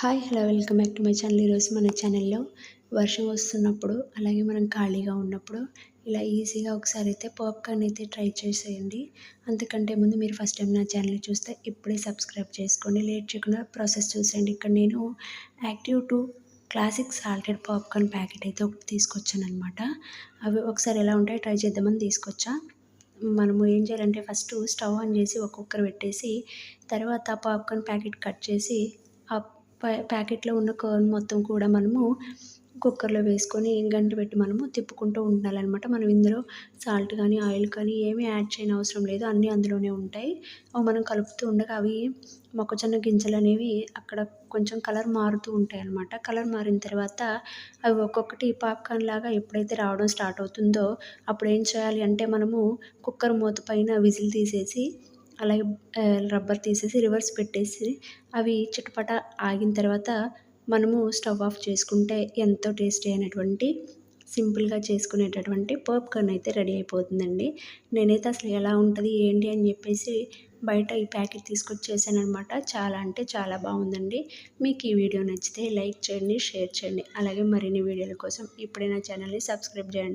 Hi hello welcome back to my channel. ఈరోజు మన ఛానల్లో వర్షం వస్తున్నప్పుడు అలాగే మనం ఖాళీగా ఉన్నప్పుడు ఇలా ఈజీగా ఒకసారి అయితే పాప్కార్న్ అయితే ట్రై చేసేయండి. అంతకంటే ముందు మీరు ఫస్ట్ టైం నా ఛానల్ చూస్తే ఇప్పుడే సబ్స్క్రైబ్ చేసుకోండి. లేట్ చేయకుండా ప్రాసెస్ చూసేయండి. ఇక్కడ నేను active two classic salted popcorn packet అయితే ఒకటి తీసుకొచ్చాను అనమాట అవి ఒకసారి ఎలా ఉంటాయో ట్రై చేద్దామని తీసుకొచ్చా. మనము ఏం చేయాలంటే ఫస్ట్ స్టవ్ ఆన్ చేసి ఒక్కొక్కరు పెట్టేసి తర్వాత పాప్కార్న్ ప్యాకెట్ కట్ చేసి ఆ ప్యాకెట్లో ఉన్న కర్న్ మొత్తం కూడా మనము కుక్కర్లో వేసుకొని గంట పెట్టి మనము తిప్పుకుంటూ ఉండాలన్నమాట. మనం ఇందులో సాల్ట్ కానీ ఆయిల్ కానీ ఏమీ యాడ్ చేయని అవసరం లేదు. అన్నీ అందులోనే ఉంటాయి. అవి మనం కలుపుతూ ఉండగా అవి మొక్కజొన్న గింజలు అనేవి అక్కడ కొంచెం కలర్ మారుతూ ఉంటాయి అన్నమాట కలర్ మారిన తర్వాత అవి ఒక్కొక్కటి పాప్కార్న్ లాగా ఎప్పుడైతే రావడం స్టార్ట్ అవుతుందో అప్పుడు ఏం చేయాలి అంటే మనము కుక్కర్ మూత పైన విజిల్ తీసేసి అలాగే రబ్బర్ తీసేసి రివర్స్ పెట్టేసి అవి చిటపట ఆగిన తర్వాత మనము స్టవ్ ఆఫ్ చేసుకుంటే ఎంతో టేస్టీ అయినటువంటి సింపుల్గా చేసుకునేటటువంటి పాప్కార్న్ అయితే రెడీ అయిపోతుందండి. నేనైతే అసలు ఎలా ఉంటుంది ఏంటి అని చెప్పేసి బయట ఈ ప్యాకెట్ తీసుకొచ్చేసానమాట చాలా అంటే చాలా బాగుందండి. మీకు ఈ వీడియో నచ్చితే లైక్ చేయండి షేర్ చేయండి. అలాగే మరిన్ని వీడియోల కోసం ఇప్పుడే నా ఛానల్ని సబ్స్క్రైబ్ చేయండి.